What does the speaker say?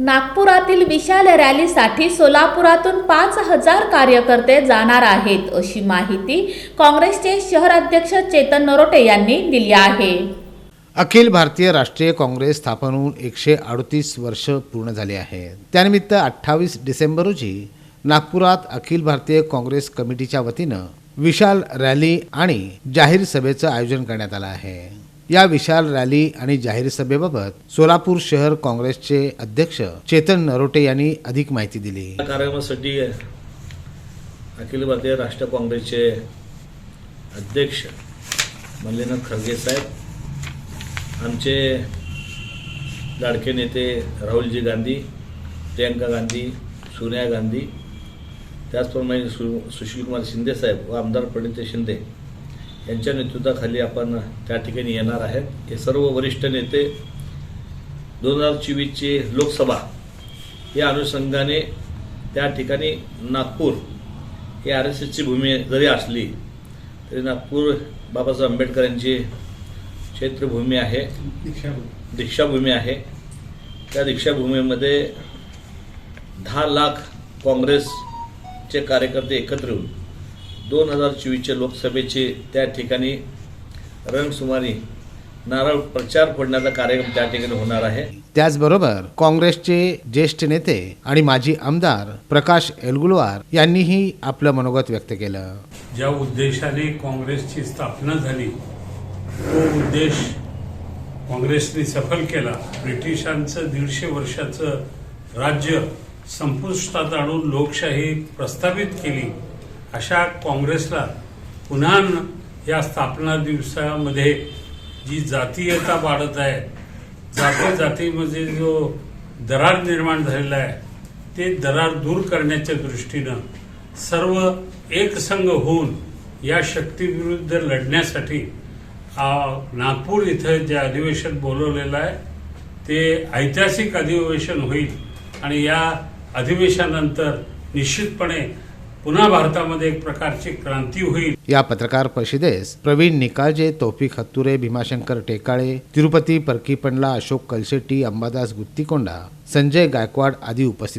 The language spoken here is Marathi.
नागपुरातील विशाल रॅलीसाठी सोलापुरातून पाच हजार कार्यकर्ते जाणार आहेत अशी माहिती काँग्रेसचे शहराध्यक्ष चेतन नरोटे यांनी दिली आहे. अखिल भारतीय राष्ट्रीय काँग्रेस स्थापन होऊन एकशे अडतीस वर्ष पूर्ण झाले आहेत त्यानिमित्त अठ्ठावीस डिसेंबर रोजी नागपुरात अखिल भारतीय काँग्रेस कमिटीच्या वतीनं विशाल रॅली आणि जाहीर सभेचं आयोजन करण्यात आलं आहे. या विशाल रॅली आणि जाहीर सभेबाबत सोलापूर शहर काँग्रेसचे अध्यक्ष चेतन नरोटे यांनी अधिक माहिती दिली. या कार्यक्रमासाठी अखिल भारतीय राष्ट्र काँग्रेसचे अध्यक्ष मल्लीनाथ खरगे साहेब आमचे लाडके नेते राहुलजी गांधी प्रियंका गांधी सोनिया गांधी त्याचप्रमाणे सु सुशीलकुमार शिंदे साहेब व आमदार प्रणित शिंदे यांच्या नेतृत्वाखाली आपण त्या ठिकाणी येणार आहेत. हे सर्व वरिष्ठ नेते दोन हजार चोवीसची लोकसभा या अनुषंगाने त्या ठिकाणी नागपूर ही आर एस एसची भूमी जरी असली तरी नागपूर बाबासाहेब आंबेडकर यांची क्षेत्रभूमी आहे. दीक्षाभूमी आहे. त्या दीक्षाभूमीमध्ये दहा लाख काँग्रेसचे कार्यकर्ते एकत्र येऊन दोन हजार चोवीसच्या लोकसभेचे त्या ठिकाणी रणसुमारी नारळ प्रचार फोडण्याचा कार्यक्रम त्या ठिकाणी होणार आहे. त्याचबरोबर काँग्रेसचे ज्येष्ठ नेते आणि माजी आमदार प्रकाश एलगुलवार यांनीही आपलं मनोगत व्यक्त केलं. ज्या उद्देशाने काँग्रेसची स्थापना झाली तो उद्देश काँग्रेसने सफल केला. ब्रिटिशांचं दीडशे वर्षाचं राज्य संपुष्टात आणून लोकशाही प्रस्थापित केली. अशा काँग्रेसला पुन्हा या स्थापना दिवसामध्ये जी जातीयता वाढत आहे जाती जातीमध्ये जो दरार निर्माण झालेला आहे ते दरार दूर करण्याच्या दृष्टीनं सर्व एकसंघ होऊन या शक्तीविरुद्ध लढण्यासाठी नागपूर इथं जे अधिवेशन बोलवलेलं आहे ते ऐतिहासिक अधिवेशन होईल आणि या अधिवेशनानंतर निश्चितपणे पुन्हा भारतामध्ये एक प्रकारची क्रांती होईल. या पत्रकार परिषदेस प्रवीण निकाजे तौफिक हत्तुरे भीमाशंकर टेकाळे तिरुपती परकीपंडला अशोक कलशेट्टी अंबादास गुत्तीकोंडा संजय गायकवाड आदी उपस्थित होते.